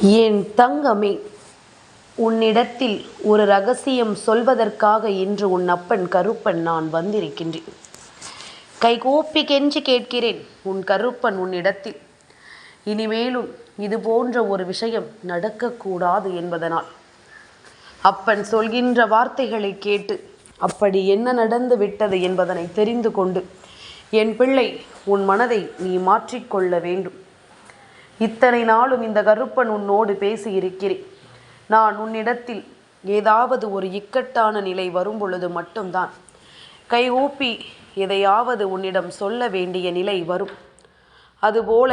என் தங்கமே உன்னிடத்தில் ஒரு ரகசியம் சொல்வதற்காக இன்று உன் அப்பன் கருப்பன் நான் வந்திருக்கின்றேன். கைகூப்பி கெஞ்சி கேட்கிறேன் உன் கருப்பன் உன்னிடத்தில். இனிமேலும் இது போன்ற ஒரு விஷயம் நடக்கக்கூடாது என்பதனால். அப்பன் சொல்கின்ற வார்த்தைகளை கேட்டு அப்படி என்ன நடந்து விட்டது என்பதனை தெரிந்து கொண்டு என் பிள்ளை உன் மனதை நீ மாற்றிக்கொள்ள வேண்டும். இத்தனை நாளும் இந்த கருப்பன் உன்னோடு பேசி இருக்கிறேன் நான் உன்னிடத்தில் ஏதாவது ஒரு இக்கட்டான நிலை வரும் பொழுது மட்டும்தான். கை ஊப்பி எதையாவது உன்னிடம் சொல்ல வேண்டிய நிலை வரும். அதுபோல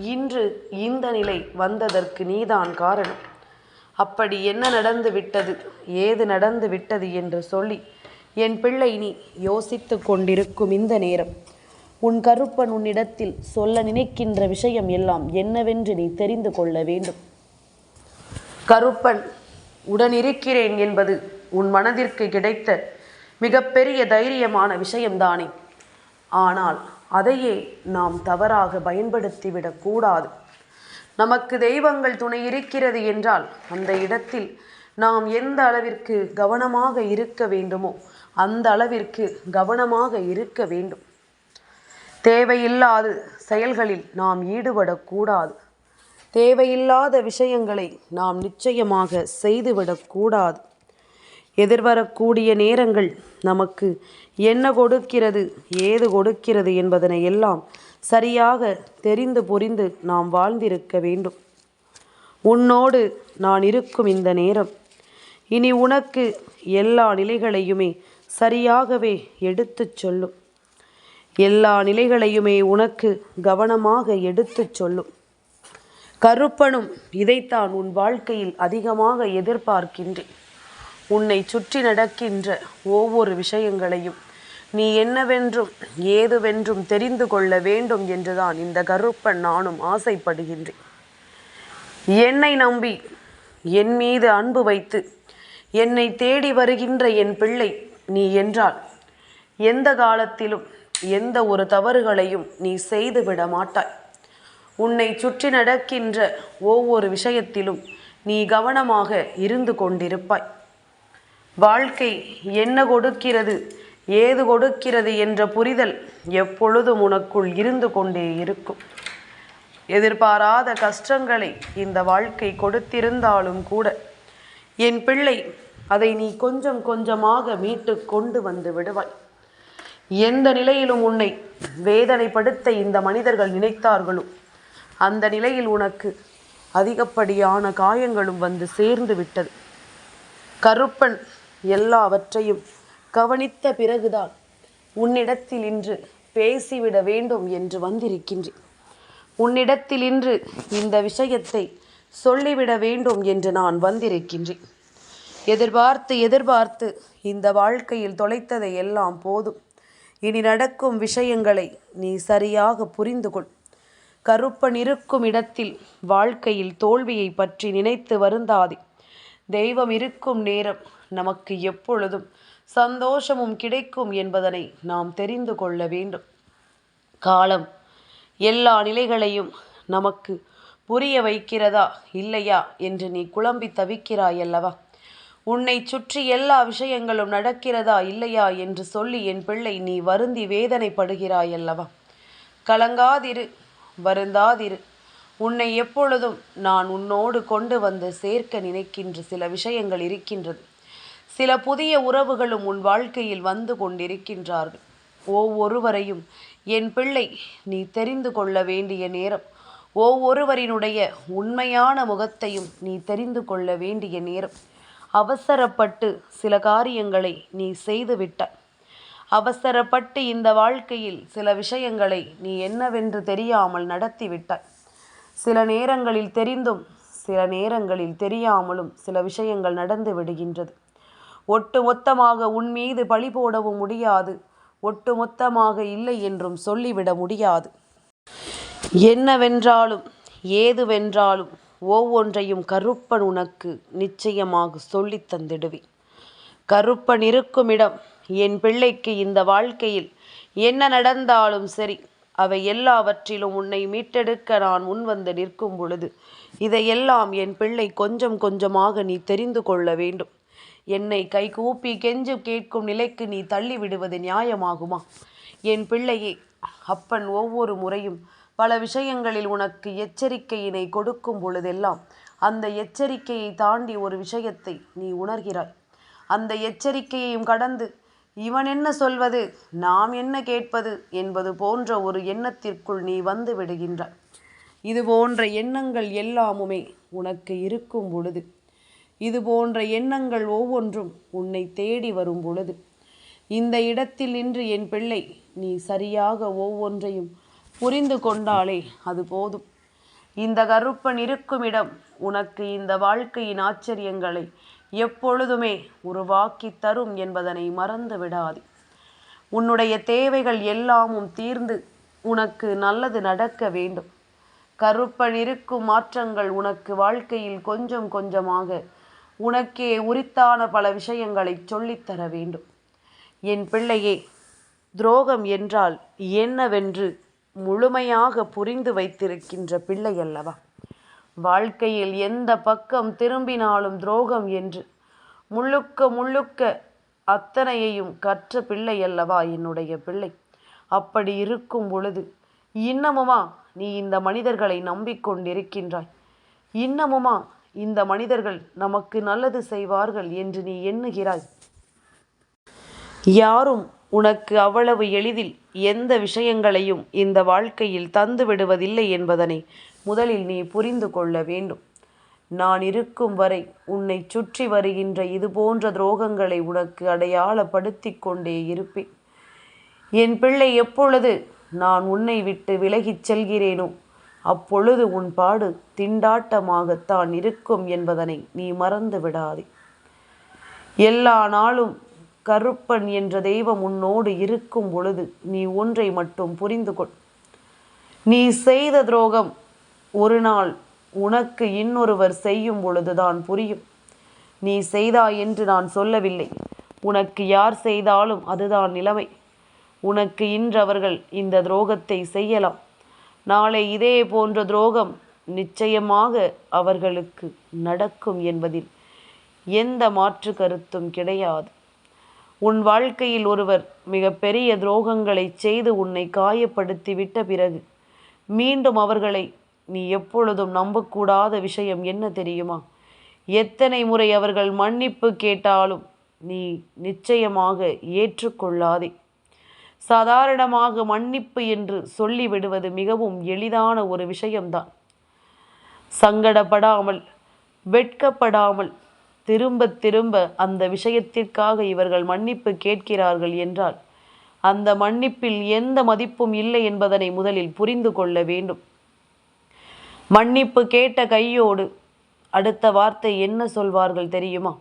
இன்று இந்த நிலை வந்ததற்கு நீதான் காரணம். அப்படி என்ன நடந்து விட்டது ஏது நடந்து விட்டது என்று சொல்லி என் பிள்ளை நீ யோசித்து கொண்டிருக்கும் இந்த நேரம். உன் கருப்பன் உன்னிடத்தில் சொல்ல நினைக்கின்ற விஷயம் எல்லாம் என்னவென்று நீ தெரிந்து கொள்ள வேண்டும். கருப்பன் உடனிருக்கிறேன் என்பது உன் மனதிற்கு கிடைத்த மிகப்பெரிய தைரியமான விஷயம்தானே. ஆனால் அதையே நாம் தவறாக பயன்படுத்திவிடக் கூடாது. நமக்கு தெய்வங்கள் துணை இருக்கிறது என்றால் அந்த இடத்தில் நாம் எந்த அளவிற்கு கவனமாக இருக்க வேண்டுமோ அந்த அளவிற்கு கவனமாக இருக்க வேண்டும். தேவையில்லாத செயல்களில் நாம் ஈடுபடக்கூடாது. தேவையில்லாத விஷயங்களை நாம் நிச்சயமாக செய்துவிடக்கூடாது. எதிர்வரக்கூடிய நேரங்கள் நமக்கு என்ன கொடுக்கிறது ஏது கொடுக்கிறது என்பதனை எல்லாம் சரியாக தெரிந்து புரிந்து நாம் வாழ்ந்திருக்க வேண்டும். உன்னோடு நான் இருக்கும் இந்த நேரம் இனி உனக்கு எல்லா நிலைகளையுமே சரியாகவே எடுத்துச் சொல்லும். எல்லா நிலைகளையுமே உனக்கு கவனமாக எடுத்துச் சொல்லும். கருப்பனும் இதைத்தான் உன் வாழ்க்கையில் அதிகமாக எதிர்பார்க்கின்றேன். உன்னை சுற்றி நடக்கின்ற ஒவ்வொரு விஷயங்களையும் நீ என்னவென்றும் ஏதுவென்றும் தெரிந்து கொள்ள வேண்டும் என்றுதான் இந்த கருப்பன் நானும் ஆசைப்படுகின்றேன். என்னை நம்பி என் மீது அன்பு வைத்து என்னை தேடி வருகின்ற என் பிள்ளை நீ என்றால் எந்த காலத்திலும் எந்த ஒரு தவறுகளையும் நீ செய்துவிட மாட்டாய் உன்னை சுற்றி நடக்கின்ற ஒவ்வொரு விஷயத்திலும் நீ கவனமாக இருந்து கொண்டிருப்பாய். வாழ்க்கை என்ன கொடுக்கிறது ஏது கொடுக்கிறது என்ற புரிதல் எப்பொழுதும் உனக்குள் இருந்து கொண்டே இருக்கும். எதிர்பாராத கஷ்டங்களை இந்த வாழ்க்கை கொடுத்திருந்தாலும் கூட என் பிள்ளை அதை நீ கொஞ்சம் கொஞ்சமாக மீட்டு கொண்டு வந்து விடுவாய். எந்த நிலையிலும் உன்னை வேதனைப்படுத்த இந்த மனிதர்கள் நினைத்தார்களோ அந்த நிலையில் உனக்கு அதிகப்படியான காயங்களும் வந்து சேர்ந்து விட்டது. கருப்பன் எல்லாவற்றையும் கவனித்த பிறகுதான் உன்னிடத்தில் இன்று பேசிவிட வேண்டும் என்று வந்திருக்கின்றேன். உன்னிடத்தில் இன்று இந்த விஷயத்தை சொல்லிவிட வேண்டும் என்று நான் வந்திருக்கின்றேன். எதிர்பார்த்து எதிர்பார்த்து இந்த வாழ்க்கையில் தொலைத்ததை எல்லாம் போதும். இனி நடக்கும் விஷயங்களை நீ சரியாக புரிந்து கொள் கருப்பன் இருக்கும் இடத்தில் வாழ்க்கையில் தோல்வியை பற்றி நினைத்து வருந்தாதே. தெய்வம் இருக்கும் நேரம் நமக்கு எப்பொழுதும் சந்தோஷமும் கிடைக்கும் என்பதனை நாம் தெரிந்து கொள்ள வேண்டும். காலம் எல்லா நிலைகளையும் நமக்கு புரிய வைக்கிறதா இல்லையா என்று நீ குழம்பி தவிக்கிறாய் அல்லவா உன்னை சுற்றி எல்லா விஷயங்களும் நடக்கிறதா இல்லையா என்று சொல்லி என் பிள்ளை நீ வருந்தி வேதனைப்படுகிறாய் அல்லவா? கலங்காதிரு வருந்தாதிரு. உன்னை எப்பொழுதும் நான் உன்னோடு கொண்டு வந்து சேர்க்க நினைக்கின்ற சில விஷயங்கள் இருக்கின்றது. சில புதிய உறவுகளும் உன் வாழ்க்கையில் வந்து கொண்டிருக்கின்றார்கள். ஒவ்வொருவரையும் என் பிள்ளை நீ தெரிந்து கொள்ள வேண்டிய நேரம் ஒவ்வொருவரினுடைய உண்மையான முகத்தையும் நீ தெரிந்து கொள்ள வேண்டிய நேரம். அவசரப்பட்டு சில காரியங்களை நீ செய்துவிட்டாய் அவசரப்பட்டு இந்த வாழ்க்கையில் சில விஷயங்களை நீ என்னவென்று தெரியாமல் நடத்திவிட்டாய். சில நேரங்களில் தெரிந்தும் சில நேரங்களில் தெரியாமலும் சில விஷயங்கள் நடந்து விடுகின்றது. ஒட்டு மொத்தமாக உன் மீது பழி போடவும் முடியாது. ஒட்டு மொத்தமாக இல்லை என்றும் சொல்லிவிட முடியாது. என்னவென்றாலும் ஏதுவென்றாலும் ஒவ்வொன்றையும் கருப்பன் உனக்கு நிச்சயமாக சொல்லி தந்திடுவேன். கருப்பன் இருக்கும் இடம் என் பிள்ளைக்கு இந்த வாழ்க்கையில் என்ன நடந்தாலும் சரி அவை எல்லாவற்றிலும் உன்னை மீட்டெடுக்க நான் முன்வந்து நிற்கும் பொழுது இதையெல்லாம் என் பிள்ளை கொஞ்சம் கொஞ்சமாக நீ தெரிந்து கொள்ள வேண்டும். என்னை கை கூப்பி கெஞ்சு கேட்கும் நிலைக்கு நீ தள்ளி விடுவது நியாயமாகுமா? என் பிள்ளையே அப்பன் ஒவ்வொரு முறையும் பல விஷயங்களில் உனக்கு எச்சரிக்கையினை கொடுக்கும் பொழுதெல்லாம் அந்த எச்சரிக்கையை தாண்டி ஒரு விஷயத்தை நீ உணர்கிறாய். அந்த எச்சரிக்கையையும் கடந்து இவன் என்ன சொல்வது நாம் என்ன கேட்பது என்பது போன்ற ஒரு எண்ணத்திற்குள் நீ வந்து விடுகின்றாய். இது போன்ற எண்ணங்கள் எல்லாமுமே உனக்கு இருக்கும் பொழுது இது போன்ற எண்ணங்கள் ஒவ்வொன்றும் உன்னை தேடி வரும் பொழுது இந்த இடத்தில் நின்று என் பிள்ளை நீ சரியாக ஒவ்வொன்றையும் புரிந்து கொண்டாலே அது போதும். இந்த கருப்பன் இருக்குமிடம் உனக்கு இந்த வாழ்க்கையின் ஆச்சரியங்களை எப்பொழுதுமே உருவாக்கி தரும் என்பதனை மறந்து விடாதே. உன்னுடைய தேவைகள் எல்லாமும் தீர்ந்து உனக்கு நல்லது நடக்க வேண்டும். கருப்பன் இருக்கும் மாற்றங்கள் உனக்கு வாழ்க்கையில் கொஞ்சம் கொஞ்சமாக உனக்கே உரித்தான பல விஷயங்களை சொல்லித்தர வேண்டும். என் பிள்ளையே துரோகம் என்றால் என்னவென்று முழுமையாக புரிந்து வைத்திருக்கின்ற பிள்ளை அல்லவா? வாழ்க்கையில் எந்த பக்கம் திரும்பினாலும் துரோகம் என்று முழுக்க முழுக்க அத்தனையையும் கற்ற பிள்ளை அல்லவா என்னுடைய பிள்ளை? அப்படி இருக்கும் பொழுது இன்னமுமா நீ இந்த மனிதர்களை நம்பிக்கொண்டிருக்கின்றாய்? இன்னமுமா இந்த மனிதர்கள் நமக்கு நல்லது செய்வார்கள் என்று நீ எண்ணுகிறாய்? யாரும் உனக்கு அவ்வளவு எளிதில் எந்த விஷயங்களையும் இந்த வாழ்க்கையில் தந்து விடுவதில்லை என்பதனை முதலில் நீ புரிந்து கொள்ள வேண்டும். நான் இருக்கும் வரை உன்னை சுற்றி வருகின்ற இது போன்ற துரோகங்களை உனக்கு அடையாளப்படுத்தி கொண்டே இருப்பேன். என் பிள்ளை எப்பொழுது நான் உன்னை விட்டு விலகிச் செல்கிறேனோ அப்பொழுது உன் பாடு திண்டாட்டமாகத்தான் இருக்கும் என்பதனை நீ மறந்து விடாதே. எல்லா நாளும் கருப்பன் என்ற தெய்வம் உன்னோடு இருக்கும் பொழுது நீ ஒன்றை மட்டும் புரிந்து கொள். நீ செய்த துரோகம் ஒரு நாள் உனக்கு இன்னொருவர் செய்யும் பொழுதுதான் புரியும். நீ செய்தாய் என்று நான் சொல்லவில்லை. உனக்கு யார் செய்தாலும் அதுதான் நிலைமை. உனக்கு இன்றவர்கள் இந்த துரோகத்தை செய்யலாம். நாளை இதே போன்ற துரோகம் நிச்சயமாக அவர்களுக்கு நடக்கும் என்பதில் எந்த மாற்று கருத்தும் கிடையாது. உன் வாழ்க்கையில் ஒருவர் மிக பெரிய துரோகங்களை செய்து உன்னை காயப்படுத்தி விட்ட பிறகு மீண்டும் அவர்களை நீ எப்பொழுதும் நம்பக்கூடாத விஷயம் என்ன தெரியுமா? எத்தனை முறை அவர்கள் மன்னிப்பு கேட்டாலும் நீ நிச்சயமாக ஏற்றுக்கொள்ளாதே. சாதாரணமாக மன்னிப்பு என்று சொல்லிவிடுவது மிகவும் எளிதான ஒரு விஷயம்தான். சங்கடப்படாமல் வெட்கப்படாமல் திரும்ப திரும்ப அந்த விஷயத்திற்காக இவர்கள் மன்னிப்பு கேட்கிறார்கள் என்றால் அந்த மன்னிப்பில் எந்த மதிப்பும் இல்லை என்பதனை முதலில் புரிந்து கொள்ள வேண்டும். மன்னிப்பு கேட்ட கையோடு அடுத்த வார்த்தை என்ன சொல்வார்கள் தெரியுமா?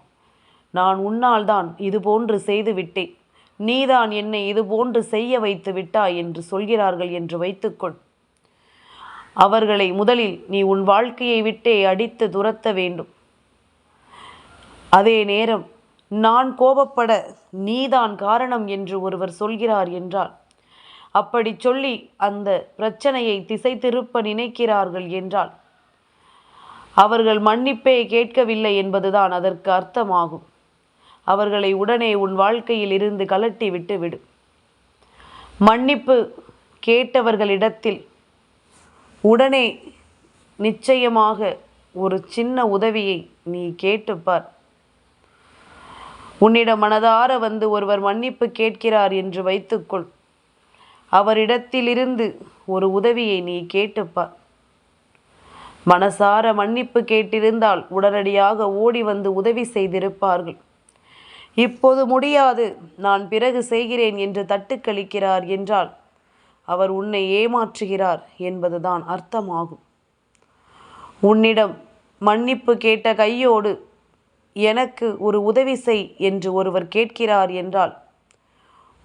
நான் உன்னால் தான் இது போன்று செய்து விட்டேன். நீதான் என்னை இதுபோன்று செய்ய வைத்து விட்டாய் என்று சொல்கிறார்கள் என்று வைத்துக்கொள் அவர்களை முதலில் நீ உன் வாழ்க்கையை விட்டே அடித்து துரத்த வேண்டும். அதே நேரம் நான் கோபப்பட நீதான் காரணம் என்று ஒருவர் சொல்கிறார் என்றால் அப்படி சொல்லி அந்த பிரச்சனையை திசை திருப்ப நினைக்கிறார்கள் என்றால் அவர்கள் மன்னிப்பே கேட்கவில்லை என்பதுதான் அதற்கு அர்த்தமாகும். அவர்களை உடனே உன் வாழ்க்கையில் இருந்து கலட்டி விட்டு விடு. மன்னிப்பு கேட்டவர்களிடத்தில் உடனே நிச்சயமாக ஒரு சின்ன உதவியை நீ கேட்டுப்பார். உன்னிடம் மனதார வந்து ஒருவர் மன்னிப்பு கேட்கிறார் என்று வைத்துக்கொள். அவரிடத்திலிருந்து ஒரு உதவியை நீ கேட்டுப்பார் மனசார மன்னிப்பு கேட்டிருந்தால் உடனடியாக ஓடி வந்து உதவி செய்திருப்பார்கள். இப்போது முடியாது நான் பிறகு செய்கிறேன் என்று தட்டுக்களிக்கிறார் என்றால் அவர் உன்னை ஏமாற்றுகிறார் என்பதுதான் அர்த்தமாகும். உன்னிடம் மன்னிப்பு கேட்ட கையோடு எனக்கு ஒரு உதவி செய் என்று ஒருவர் கேட்கிறார் என்றால்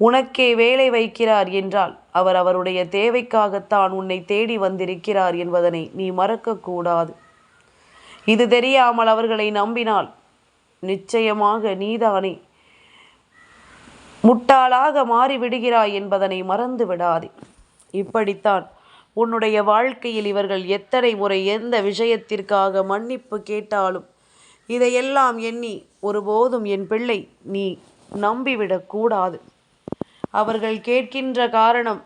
உனக்கே வேலை வைக்கிறார் என்றால் அவர் அவருடைய தேவைக்காகத்தான் உன்னை தேடி வந்திருக்கிறார் என்பதனை நீ மறக்கக்கூடாது. இது தெரியாமல் அவர்களை நம்பினால் நிச்சயமாக நீதானே முட்டாளாக மாறிவிடுகிறாய் என்பதனை மறந்து விடாதே இப்படித்தான் உன்னுடைய வாழ்க்கையில் இவர்கள் எத்தனை முறை எந்த விஷயத்திற்காக மன்னிப்பு கேட்டாலும் இதையெல்லாம் எண்ணி ஒருபோதும் என் பிள்ளை நீ நம்பிவிடக்கூடாது அவர்கள் கேட்கின்ற காரணம்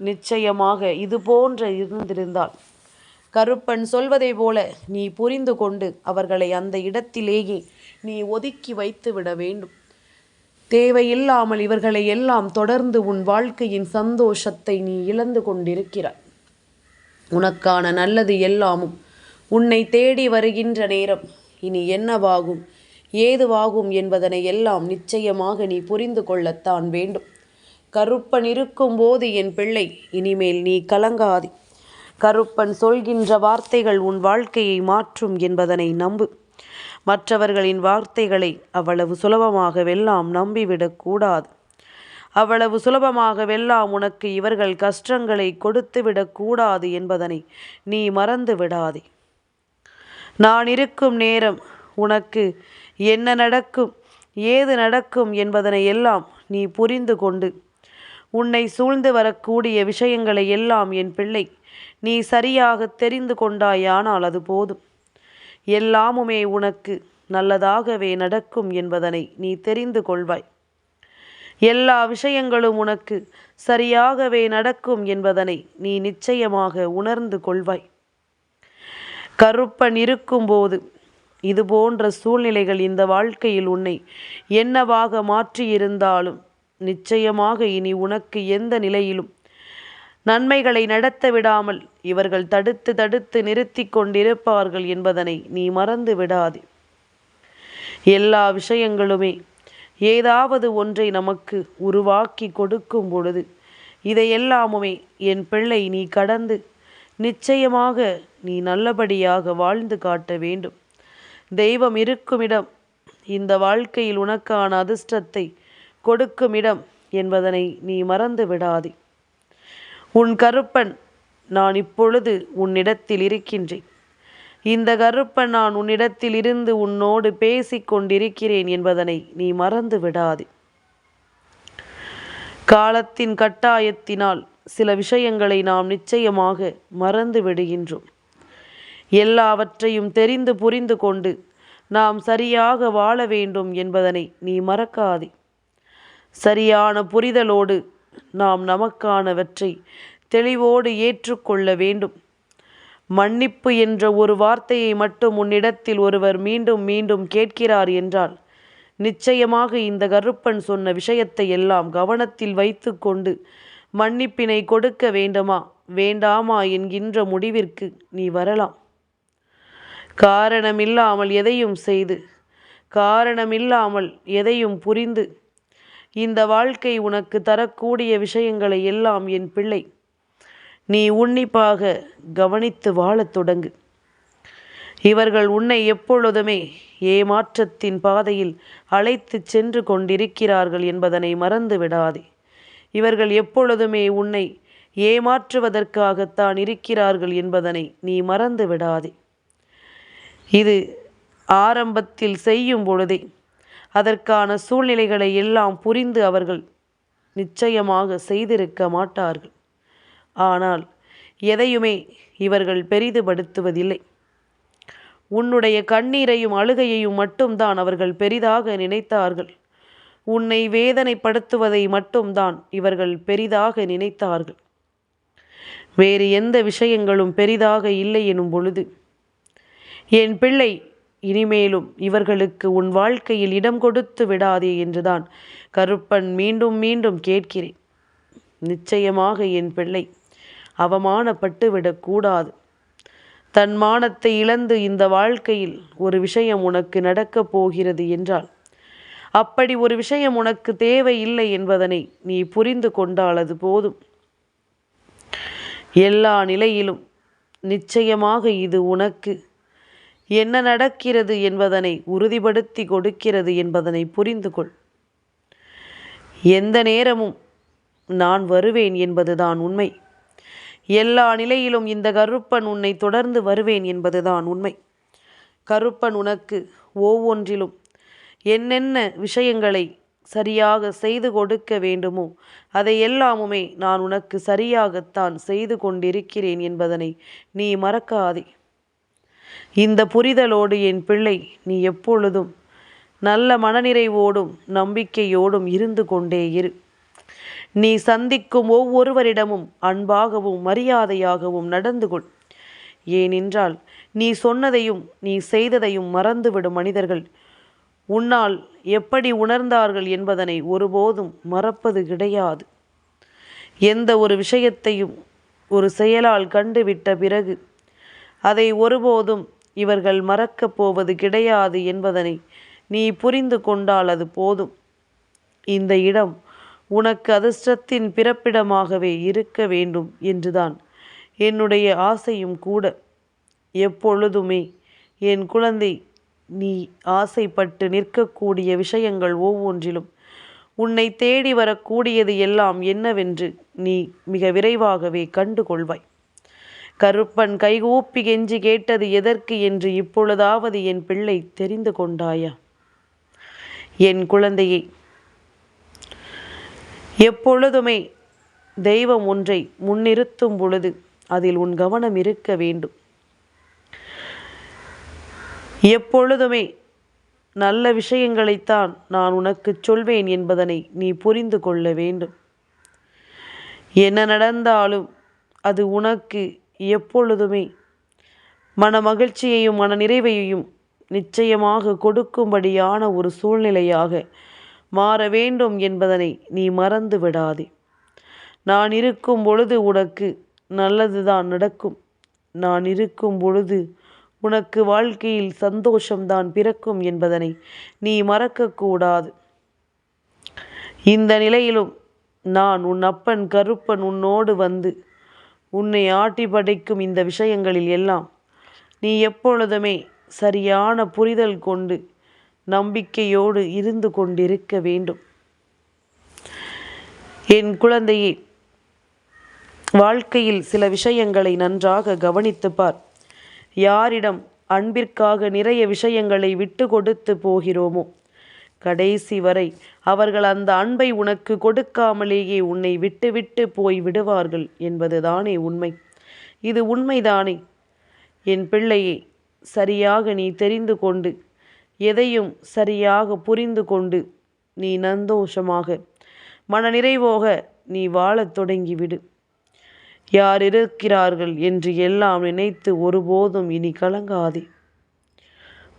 நிச்சயமாக இது போன்ற இருந்திருந்தால். கருப்பன் சொல்வதை போல நீ புரிந்து கொண்டு அவர்களை அந்த இடத்திலேயே நீ ஒதுக்கி வைத்து விட வேண்டும். தேவையில்லாமல் இவர்களை எல்லாம் தொடர்ந்து உன் வாழ்க்கையின் சந்தோஷத்தை நீ இழந்து கொண்டிருக்கிறாய். உனக்கான நல்லது எல்லாமும் உன்னை தேடி வருகின்ற நேரம் இனி என்னவாகும்? ஏதுவாகும் என்பதனை எல்லாம் நிச்சயமாக நீ புரிந்து கொள்ளத்தான் வேண்டும். கருப்பன் இருக்கும்போது என் பிள்ளை இனிமேல் நீ கலங்காதி. கருப்பன் சொல்கின்ற வார்த்தைகள் உன் வாழ்க்கையை மாற்றும் என்பதனை நம்பு. மற்றவர்களின் வார்த்தைகளை அவ்வளவு சுலபமாக வெல்லாம் நம்பிவிடக் கூடாது. அவ்வளவு சுலபமாக வெல்லாம் உனக்கு இவர்கள் கஷ்டங்களை கொடுத்து விடக்கூடாது என்பதனை நீ மறந்து விடாதே நான் இருக்கும் நேரம் உனக்கு என்ன நடக்கும் ஏது நடக்கும் என்பதனை எல்லாம் நீ புரிந்து கொண்டு. உன்னை சூழ்ந்து வரக்கூடிய விஷயங்களை எல்லாம் என் பிள்ளை நீ சரியாக தெரிந்து கொண்டாயானால் அது போதும். எல்லாமுமே உனக்கு நல்லதாகவே நடக்கும் என்பதனை நீ தெரிந்து கொள்வாய். எல்லா விஷயங்களும் உனக்கு சரியாகவே நடக்கும் என்பதனை நீ நிச்சயமாக உணர்ந்து கொள்வாய். கருப்பன் இருக்கும்போது இது போன்ற சூழ்நிலைகள் இந்த வாழ்க்கையில் உன்னை என்னவாக மாற்றியிருந்தாலும் நிச்சயமாக இனி உனக்கு எந்த நிலையிலும் நன்மைகளை நடத்த விடாமல் இவர்கள் தடுத்து தடுத்து நிறுத்தி கொண்டிருப்பார்கள் என்பதனை நீ மறந்து விடாதே. எல்லா விஷயங்களுமே ஏதாவது ஒன்றை நமக்கு உருவாக்கி கொடுக்கும் பொழுது இதையெல்லாமுமே என் பிள்ளை நீ கடந்து நிச்சயமாக நீ நல்லபடியாக வாழ்ந்து காட்ட வேண்டும். தெய்வம் இருக்குமிடம். இந்த வாழ்க்கையில் உனக்கான அதிர்ஷ்டத்தை கொடுக்குமிடம் என்பதனை நீ மறந்து விடாதே. உன் கருப்பன் நான் இப்பொழுது உன்னிடத்தில் இருக்கின்றேன். இந்த கருப்பன் நான் உன்னிடத்தில் இருந்து உன்னோடு பேசிக் கொண்டிருக்கிறேன் என்பதனை நீ மறந்து விடாதே. காலத்தின் கட்டாயத்தினால் சில விஷயங்களை நாம் நிச்சயமாக மறந்து விடுகின்றோம். எல்லாவற்றையும் தெரிந்து புரிந்து கொண்டு நாம் சரியாக வாழ வேண்டும் என்பதனை நீ மறக்காதே. சரியான புரிதலோடு நாம் நமக்கானவற்றை தெளிவோடு ஏற்றுக்கொள்ள வேண்டும். மன்னிப்பு என்ற ஒரு வார்த்தையை மட்டும் உன்னிடத்தில் ஒருவர் மீண்டும் மீண்டும் கேட்கிறார் என்றால் நிச்சயமாக இந்த கருப்பன் சொன்ன விஷயத்தை எல்லாம் கவனத்தில் வைத்து கொண்டு மன்னிப்பினை கொடுக்க வேண்டுமா? வேண்டாமா என்கின்ற முடிவிற்கு நீ வரலாம். காரணமில்லாமல் எதையும் செய்து காரணமில்லாமல் எதையும் புரிந்து இந்த வாழ்க்கை உனக்கு தரக்கூடிய விஷயங்களை எல்லாம் என் பிள்ளை நீ உன்னிப்பாக கவனித்து வாழத் தொடங்கு. இவர்கள் உன்னை எப்பொழுதுமே ஏமாற்றத்தின் பாதையில் அழைத்து சென்று கொண்டிருக்கிறார்கள் என்பதனை மறந்து விடாதே. இவர்கள் எப்பொழுதுமே உன்னை ஏமாற்றுவதற்காகத்தான் இருக்கிறார்கள் என்பதனை நீ மறந்து விடாதே. இது ஆரம்பத்தில் செய்யும் பொழுதே அதற்கான சூழ்நிலைகளை எல்லாம் புரிந்து அவர்கள் நிச்சயமாக செய்திருக்க மாட்டார்கள். ஆனால் எதையுமே இவர்கள் பெரிதுபடுத்துவதில்லை. உன்னுடைய கண்ணீரையும் அழுகையையும் மட்டும்தான் அவர்கள் பெரிதாக நினைத்தார்கள். உன்னை வேதனைப்படுத்துவதை மட்டும்தான் இவர்கள் பெரிதாக நினைத்தார்கள். வேறு எந்த விஷயங்களும் பெரிதாக இல்லை எனும் பொழுது என் பிள்ளை இனிமேலும் இவர்களுக்கு உன் வாழ்க்கையில் இடம் கொடுத்து விடாதே என்றுதான் கருப்பன் மீண்டும் மீண்டும் கேட்கிறேன். நிச்சயமாக என் பிள்ளை அவமானப்பட்டு விடக்கூடாது தன் மானத்தை இழந்து இந்த வாழ்க்கையில் ஒரு விஷயம் உனக்கு நடக்கப் போகிறது என்றால் அப்படி ஒரு விஷயம் உனக்கு தேவையில்லை என்பதனை நீ புரிந்து கொண்டால் அது போதும். எல்லா நிலையிலும் நிச்சயமாக இது உனக்கு என்ன நடக்கிறது என்பதனை உறுதிப்படுத்தி கொடுக்கிறது என்பதனை புரிந்து கொள் எந்த நேரமும் நான் வருவேன் என்பதுதான் உண்மை. எல்லா நிலையிலும் இந்த கருப்பன் உன்னை தொடர்ந்து வருவேன் என்பதுதான் உண்மை. கருப்பன் உனக்கு ஒவ்வொன்றிலும் என்னென்ன விஷயங்களை சரியாக செய்து கொடுக்க வேண்டுமோ அதை எல்லாமுமே நான் உனக்கு சரியாகத்தான் செய்து கொண்டிருக்கிறேன் என்பதனை நீ மறக்காதே. இந்த புரிதலோடு என் பிள்ளை நீ எப்பொழுதும் நல்ல மனநிறைவோடும் நம்பிக்கையோடும் இருந்து கொண்டே இரு. நீ சந்திக்கும் ஒவ்வொருவரிடமும் அன்பாகவும் மரியாதையாகவும் நடந்து கொள். ஏனென்றால் நீ சொன்னதையும் நீ செய்ததையும் மறந்துவிடும் மனிதர்கள். உன்னால் எப்படி உணர்ந்தார்கள் என்பதனை ஒருபோதும் மறப்பது கிடையாது. எந்த ஒரு விஷயத்தையும் ஒரு செயலால் கண்டுவிட்ட பிறகு அதை ஒருபோதும் இவர்கள் மறக்கப் போவது கிடையாது என்பதனை நீ புரிந்து கொண்டால் அது போதும். இந்த இடம் உனக்கு அதிர்ஷ்டத்தின் பிறப்பிடமாகவே இருக்க வேண்டும் என்றுதான் என்னுடைய ஆசையும் கூட. எப்பொழுதுமே என் குழந்தை நீ ஆசைப்பட்டு நிற்கக்கூடிய விஷயங்கள் ஒவ்வொன்றிலும் உன்னை தேடி வரக்கூடியது எல்லாம் என்னவென்று நீ மிக விரைவாகவே கண்டு கொள்வாய் கருப்பன் கைகூப்பி கெஞ்சி கேட்டது எதற்கு என்று இப்பொழுதாவது என் பிள்ளை தெரிந்து கொண்டாயா? என் குழந்தையை எப்பொழுதுமே தெய்வம் ஒன்றை முன்னிறுத்தும் பொழுது அதில் உன் கவனம் இருக்க வேண்டும். எப்பொழுதுமே நல்ல விஷயங்களைத்தான் நான் உனக்கு சொல்வேன் என்பதனை நீ புரிந்து கொள்ள வேண்டும். என்ன நடந்தாலும் அது உனக்கு எப்பொழுதுமே மன மகிழ்ச்சியையும் மன நிறைவையும் நிச்சயமாக கொடுக்கும்படியான ஒரு சூழ்நிலையாக மாற வேண்டும் என்பதனை நீ மறந்து விடாதே. நான் இருக்கும் பொழுது உனக்கு நல்லதுதான் நடக்கும். நான் இருக்கும் பொழுது உனக்கு வாழ்க்கையில் சந்தோஷம்தான் பிறக்கும் என்பதனை நீ மறக்கக்கூடாது. இந்த நிலையிலும் நான் உன் அப்பன் கருப்பன் உன்னோடு வந்து உன்னை ஆட்டி படைக்கும் இந்த விஷயங்களில் எல்லாம் நீ எப்பொழுதுமே சரியான புரிதல் கொண்டு நம்பிக்கையோடு இருந்து கொண்டிருக்க வேண்டும். என் குழந்தையே வாழ்க்கையில் சில விஷயங்களை நன்றாக கவனித்து பார். யாரிடம் அன்பிற்காக நிறைய விஷயங்களை விட்டு கொடுத்து போகிறோமோ கடைசி வரை அவர்கள் அந்த அன்பை உனக்கு கொடுக்காமலேயே உன்னை விட்டுவிட்டு போய் விடுவார்கள் என்பதுதானே உண்மை. இது உண்மைதானே? என் பிள்ளையே சரியாக நீ தெரிந்து கொண்டு எதையும் சரியாக புரிந்து கொண்டு நீ நந்தோஷமாக மனநிறைவோக நீ வாழத் தொடங்கிவிடு. யார் இருக்கிறார்கள் என்று எல்லாம் நினைத்து ஒருபோதும் இனி கலங்காதே.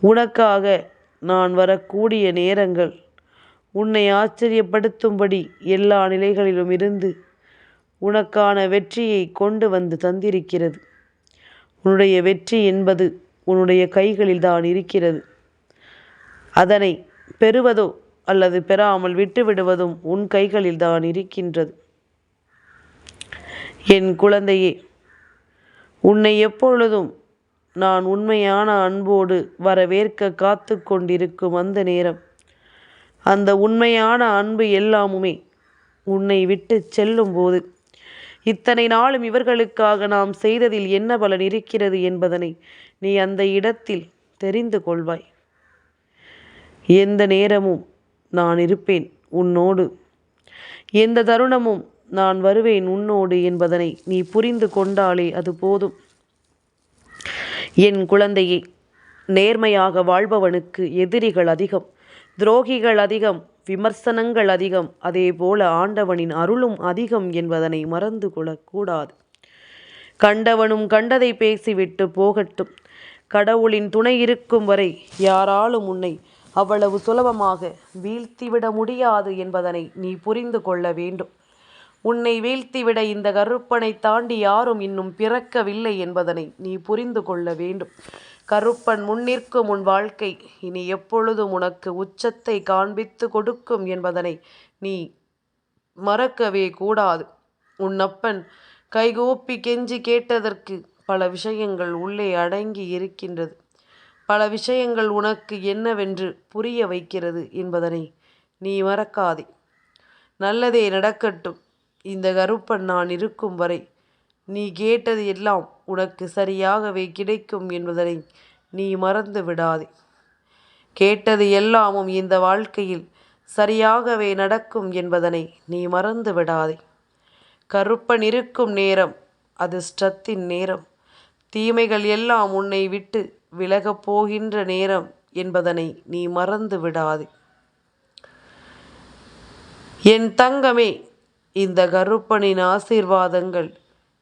உனக்காக நான் வரக்கூடிய நேரங்கள் உன்னை ஆச்சரியப்படுத்தும்படி எல்லா நிலைகளிலும் இருந்து உனக்கான வெற்றியை கொண்டு வந்து தந்திருக்கிறது. உன்னுடைய வெற்றி என்பது உன்னுடைய கைகளில் தான் இருக்கிறது. அதனை பெறுவதோ அல்லது பெறாமல் விட்டுவிடுவதும் உன் கைகளில் தான் இருக்கின்றது. என் குழந்தையே உன்னை எப்பொழுதும் நான் உண்மையான அன்போடு வரவேற்க காத்து கொண்டிருக்கும் அந்த நேரம். அந்த உண்மையான அன்பு எல்லாமுமே உன்னை விட்டு செல்லும்போது இத்தனை நாளும் இவர்களுக்காக நாம் செய்ததில் என்ன பலன் இருக்கிறது என்பதனை நீ அந்த இடத்தில் தெரிந்து கொள்வாய். எந்த நேரமும் நான் இருப்பேன் உன்னோடு. எந்த தருணமும் நான் வருவேன் உன்னோடு என்பதனை நீ புரிந்து கொண்டாலே அது போதும். என் குழந்தையே நேர்மையாக வாழ்பவனுக்கு எதிரிகள் அதிகம். துரோகிகள் அதிகம் விமர்சனங்கள் அதிகம் அதேபோல ஆண்டவனின் அருளும் அதிகம் என்பதனை மறந்து கொள்ளக்கூடாது. கண்டவனும் கண்டதை பேசிவிட்டு போகட்டும். கடவுளின் துணை இருக்கும் வரை யாராலும் உன்னை அவ்வளவு சுலபமாக வீழ்த்திவிட முடியாது என்பதனை நீ புரிந்து கொள்ள வேண்டும். உன்னை வீழ்த்திவிட இந்த கருப்பனை தாண்டி யாரும் இன்னும் பிறக்கவில்லை என்பதனை நீ புரிந்து கொள்ள வேண்டும். கருப்பன் முன்னிற்கும் உன் வாழ்க்கை. இனி எப்பொழுதும் உனக்கு உச்சத்தை காண்பித்து கொடுக்கும் என்பதனை நீ மறக்கவே கூடாது. உன் அப்பன் கைகூப்பி கெஞ்சி கேட்டதற்கு பல விஷயங்கள் உள்ளே அடங்கி இருக்கின்றது. பல விஷயங்கள் உனக்கு என்னவென்று புரிய வைக்கிறது என்பதனை நீ மறக்காதே. நல்லதே நடக்கட்டும். இந்த கருப்பன் நான் இருக்கும் வரை நீ கேட்டது எல்லாம் உனக்கு சரியாகவே கிடைக்கும் என்பதனை நீ மறந்து விடாதே. கேட்டது எல்லாமும் இந்த வாழ்க்கையில் சரியாகவே நடக்கும் என்பதனை நீ மறந்து விடாதே. கருப்பன் இருக்கும் நேரம் அதிர்ஷ்டத்தின் நேரம். தீமைகள் எல்லாம் உன்னை விட்டு விலகப் போகின்ற நேரம் என்பதனை நீ மறந்து விடாதே. என் தங்கமே இந்த கருப்பனின் ஆசீர்வாதங்கள்